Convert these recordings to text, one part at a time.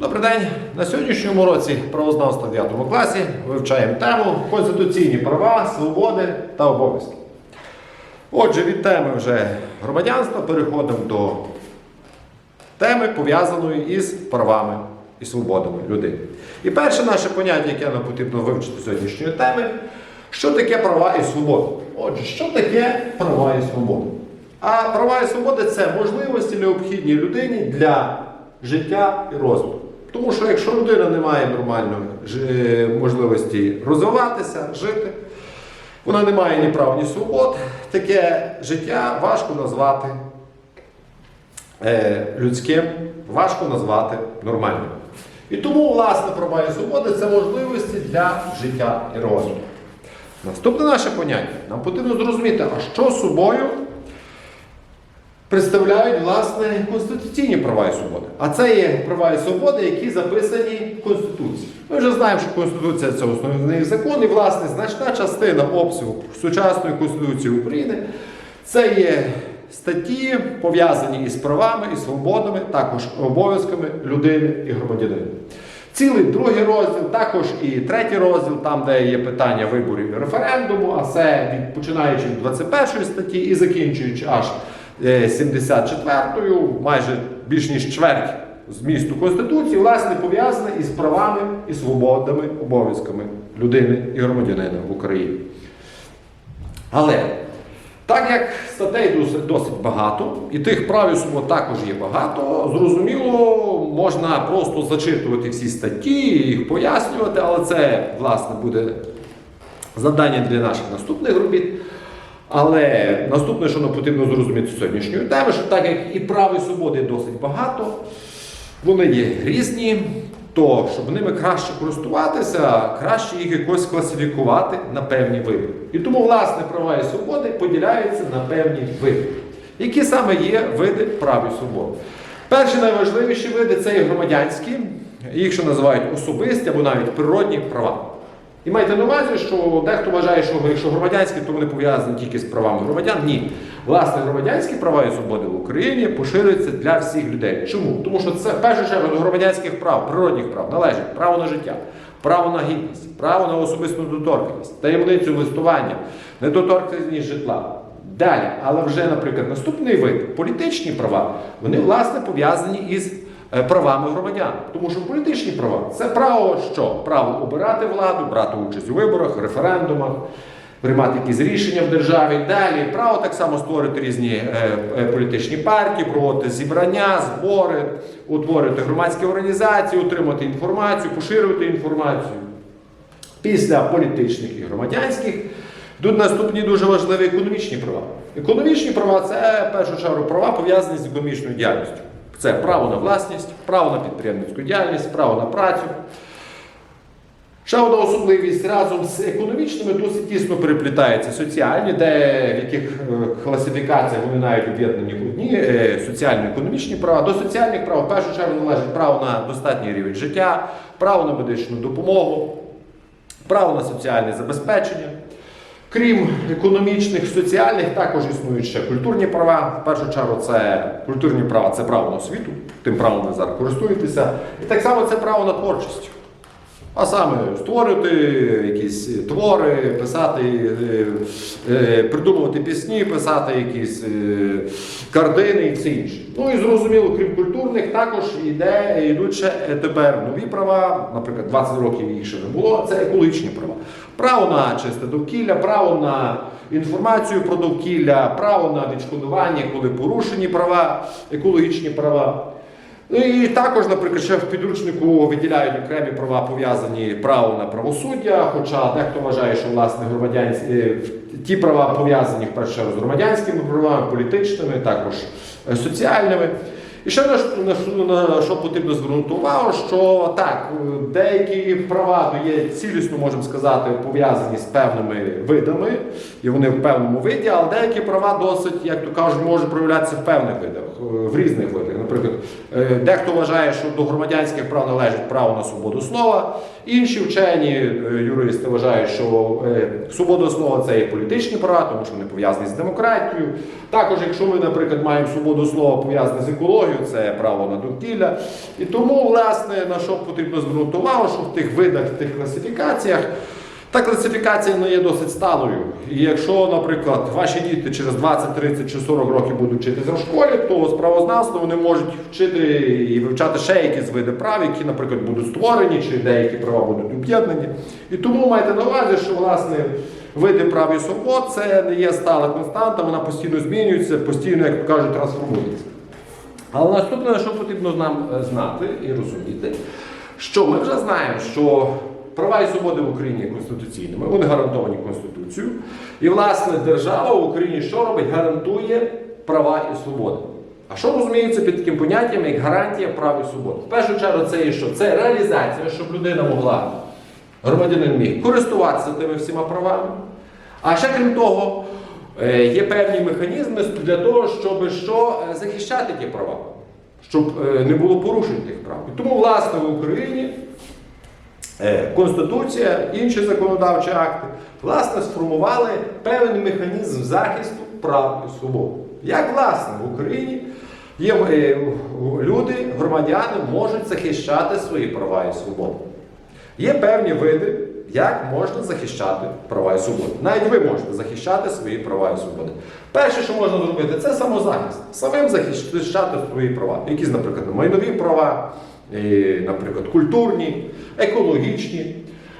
Добрий день. На сьогоднішньому році правознавства в 9 класі вивчаємо тему Конституційні права, свободи та обов'язки. Отже, від теми вже громадянства переходимо до теми, пов'язаної із правами і свободами людини. І перше наше поняття, яке нам потрібно вивчити сьогоднішньої теми, що таке права і свободи. Отже, що таке права і свободи? А права і свободи це можливості необхідні людині для життя і розвитку. Тому що якщо людина не має нормальної можливості розвиватися, жити, вона не має ні прав, ні свобод, таке життя важко назвати е, людським, важко назвати нормальним. І тому, власне, права і свободи це можливості для життя і розвитку. Наступне наше поняття. Нам потрібно зрозуміти, а що собою представляють власне конституційні права і свободи. А це є права і свободи, які записані в Конституції. Ми вже знаємо, що Конституція це основний закон, і власне значна частина обсягу сучасної Конституції України це є статті, пов'язані із правами і свободами, також обов'язками людини і громадянина. Цілий другий розділ, також і третій розділ, там, де є питання виборів і референдуму, а це від починаючи від 21 статті і закінчуючи аж 74-ю, майже більш ніж чверть змісту Конституції, власне, пов'язане із правами і свободами, обов'язками людини і громадянина в Україні. Але так як статей досить, досить багато, і тих прав і свобод також є багато, зрозуміло, можна просто зачитувати всі статті, їх пояснювати, але це, власне, буде завдання для наших наступних робіт. Але наступне, що нам потрібно зрозуміти з сьогоднішньої теми, що так як і прав і свободи досить багато, вони є різні, то щоб ними краще користуватися, краще їх якось класифікувати на певні види. І тому, власне, права і свободи поділяються на певні види. Які саме є види прав і свобод? Перші найважливіші види це є громадянські, їх ще називають особисті або навіть природні права. І майте на увазі, що дехто вважає, що якщо громадянські, то вони пов'язані тільки з правами громадян. Ні. Власне, громадянські права і свободи в Україні поширюються для всіх людей. Чому? Тому що це в першу чергу до громадянських прав, природних прав належить право на життя, право на гідність, право на особисту недоторканність, таємницю листування, недоторканність житла. Далі, але вже, наприклад, наступний вид політичні права, вони власне пов'язані із правами громадян. Тому що політичні права це право що? Право обирати владу, брати участь у виборах, референдумах, приймати якісь рішення в державі. Далі право так само створити різні е, е, політичні партії, проводити зібрання, збори, утворити громадські організації, отримати інформацію, поширювати інформацію. Після політичних і громадянських йдуть наступні дуже важливі економічні права. Економічні права це в першу чергу права пов'язані з економічною діяльністю. Це право на власність, право на підприємницьку діяльність, право на працю. Ще одна особливість разом з економічними досить тісно переплітаються соціальні, де в яких е, класифікаціях вони навіть об'єднані в одні е, соціально-економічні права. До соціальних прав в першу чергу належить право на достатній рівень життя, право на медичну допомогу, право на соціальне забезпечення. Крім економічних, соціальних, також існують ще культурні права. В першу чергу, це культурні права це право на освіту, тим правом ви зараз користуєтеся. І так само це право на творчість. А саме створити якісь твори, писати, е, е, придумувати пісні, писати якісь е, картини і все інше. Ну і зрозуміло, крім культурних, також іде, йдуть ще тепер нові права, наприклад, 20 років їх ще не було. Це екологічні права. Право на чисте довкілля, право на інформацію про довкілля, право на відшкодування, коли порушені права, екологічні права. Ну і також, наприклад, ще в підручнику виділяють окремі права пов'язані право на правосуддя, хоча дехто вважає, що власне громадянські е, ті права пов'язані в першу чергу з громадянськими правами, політичними, також е, соціальними. І ще на, на, на що потрібно звернути увагу, що так, е, деякі права є цілісно, можемо сказати, пов'язані з певними видами, і вони в певному виді, але деякі права досить, як то кажуть, можуть проявлятися в певних видах, е, в різних видах. Наприклад, е, дехто вважає, що до громадянських прав належить право на свободу слова, інші вчені е, юристи вважають, що е, свобода слова це є політичні права, тому що вони пов'язані з демократією. Також, якщо ми, наприклад, маємо свободу слова пов'язане з екологією, це право на довкілля. І тому, власне, на що потрібно звернути увагу, що в тих видах, в тих класифікаціях. Та класифікація не є досить сталою. І якщо, наприклад, ваші діти через 20, 30 чи 40 років будуть вчитися в школі, то з правознавства вони можуть вчити і вивчати ще якісь види прав, які, наприклад, будуть створені, чи деякі права будуть об'єднані. І тому майте на увазі, що власне види прав і свобод це не є стала константа, вона постійно змінюється, постійно, як кажуть, трансформується. Але наступне, що потрібно нам е, знати і розуміти, що ми вже знаємо, що права і свободи в Україні є конституційними, вони гарантовані Конституцією. І, власне, держава в Україні що робить? Гарантує права і свободи. А що розуміється під таким поняттям, як гарантія прав і свобод? В першу чергу, це є що? Це реалізація, щоб людина могла, громадянин міг користуватися тими всіма правами. А ще крім того, е, є певні механізми для того, щоб що е, захищати ті права, щоб е, не було порушень тих прав. І тому, власне, в Україні Конституція, інші законодавчі акти, власне, сформували певний механізм захисту прав і свобод. Як, власне, в Україні є е, люди, громадяни можуть захищати свої права і свободи. Є певні види, як можна захищати права і свободи. Навіть ви можете захищати свої права і свободи. Перше, що можна зробити, це самозахист. Самим захищати свої права. Якісь, наприклад, майнові права, е, наприклад, культурні, екологічні.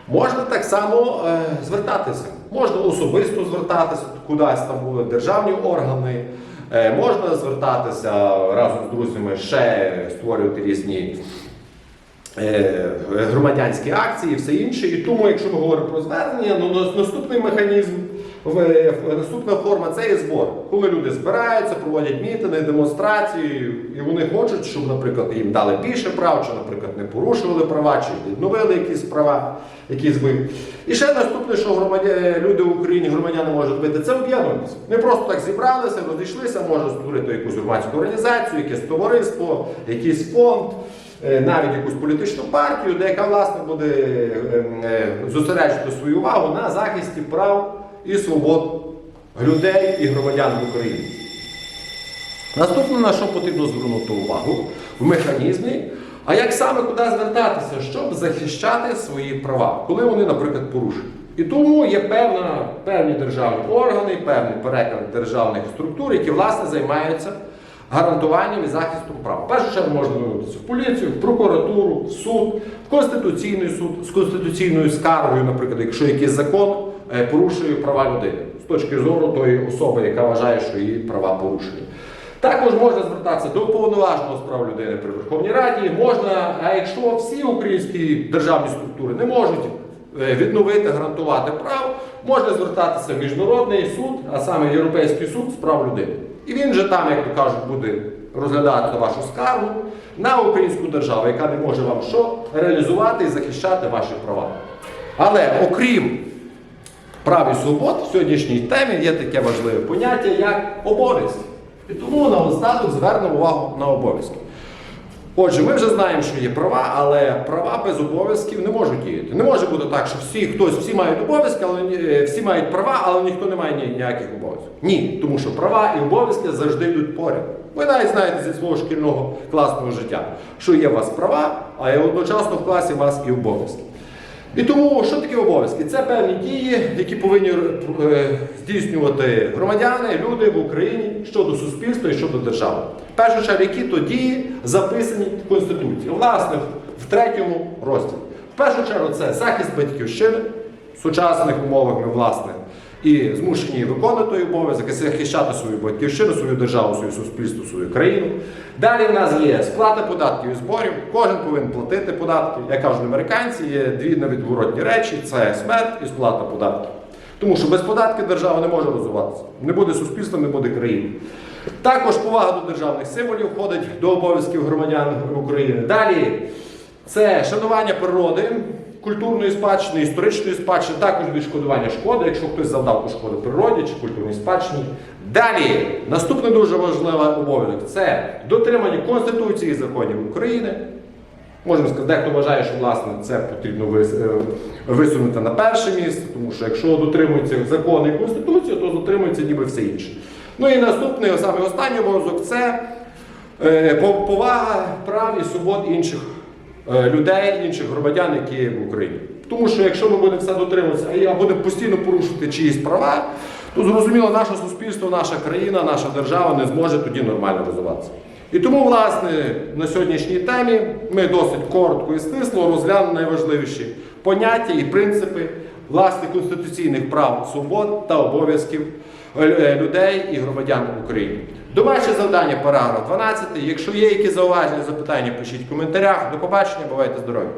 Можна так само е, звертатися. Можна особисто звертатися кудись там були державні органи. Е, можна звертатися разом з друзями ще створювати різні е, громадянські акції і все інше. І тому, якщо ми говоримо про звернення, ну наступний механізм, наступна форма це є збор. Коли люди збираються, проводять мітинги, демонстрації, і вони хочуть, щоб, наприклад, їм дали більше прав, чи, наприклад, не порушували права, чи відновили якісь права, які збив. І ще наступне, що громадя... люди в Україні, громадяни можуть робити, це об'єднуватися. Не просто так зібралися, розійшлися, можуть створити якусь громадську організацію, якесь товариство, якийсь фонд. е, Навіть якусь політичну партію, де яка власне буде е, е, зосереджувати свою увагу на захисті прав і свобод людей і громадян в Україні. Наступне, на що потрібно звернути увагу в механізмі, а як саме куди звертатися, щоб захищати свої права, коли вони, наприклад, порушені. І тому є певна, певні державні органи, певний переклад державних структур, які власне займаються гарантуванням і захистом прав. В першу чергу можна звернутися в поліцію, в прокуратуру, в суд, в Конституційний суд з конституційною скаргою, наприклад, якщо якийсь закон порушує права людини з точки зору тої особи, яка вважає, що її права порушені. Також можна звертатися до уповноваженого з прав людини при Верховній Раді. Можна, а якщо всі українські державні структури не можуть е, відновити, гарантувати прав, можна звертатися в міжнародний суд, а саме Європейський суд з прав людини. І він же там, як то кажуть, буде розглядати вашу скаргу на українську державу, яка не може вам що реалізувати і захищати ваші права. Але окрім прав і свобод в сьогоднішній темі є таке важливе поняття, як обов'язки. І тому на остаток звернемо увагу на обов'язки. Отже, ми вже знаємо, що є права, але права без обов'язків не можуть діяти. Не може бути так, що всі хтось всі мають обов'язки, але е, всі мають права, але ніхто не має ніяких обов'язків. Ні, тому що права і обов'язки завжди йдуть поряд. Ви навіть знаєте зі свого шкільного класного життя, що є у вас права, а одночасно в класі у вас і обов'язки. І тому, що таке обов'язки? Це певні дії, які повинні е, здійснювати громадяни, люди в Україні щодо суспільства і щодо держави. В першу чергу, які то дії записані в Конституції, власне, в- в третьому розділі. В першу чергу, це захист батьківщини в сучасних умовах ми, власне, і змушені виконувати той обов'язок, захищати свою батьківщину, свою державу, своє суспільство, свою країну. Далі в нас є сплата податків і зборів. Кожен повинен платити податки. Як кажуть американці, є дві невідворотні речі: це смерть і сплата податків. Тому що без податків держава не може розвиватися. Не буде суспільства, не буде країни. Також повага до державних символів входить до обов'язків громадян України. Далі це шанування природи, культурної спадщини, історичної спадщини, також відшкодування шкоди, якщо хтось завдав шкоди природі чи культурній спадщині. Далі, наступний дуже важливий обов'язок це дотримання Конституції і законів України. Можемо сказати, дехто вважає, що власне це потрібно е, висунути на перше місце, тому що якщо дотримуються закони і Конституції, то дотримується ніби все інше. Ну і наступний, саме останній обов'язок це Е, Повага прав і свобод інших людей, інших громадян, які в Україні. Тому що якщо ми будемо все дотримуватися, а будемо постійно порушувати чиїсь права, то зрозуміло, наше суспільство, наша країна, наша держава не зможе тоді нормально розвиватися. І тому, власне, на сьогоднішній темі ми досить коротко і стисло розглянули найважливіші поняття і принципи власне конституційних прав, свобод та обов'язків е, е, людей і громадян України. Домашнє завдання, параграф 12. Якщо є якісь зауваження, запитання, пишіть в коментарях. До побачення, бувайте здорові!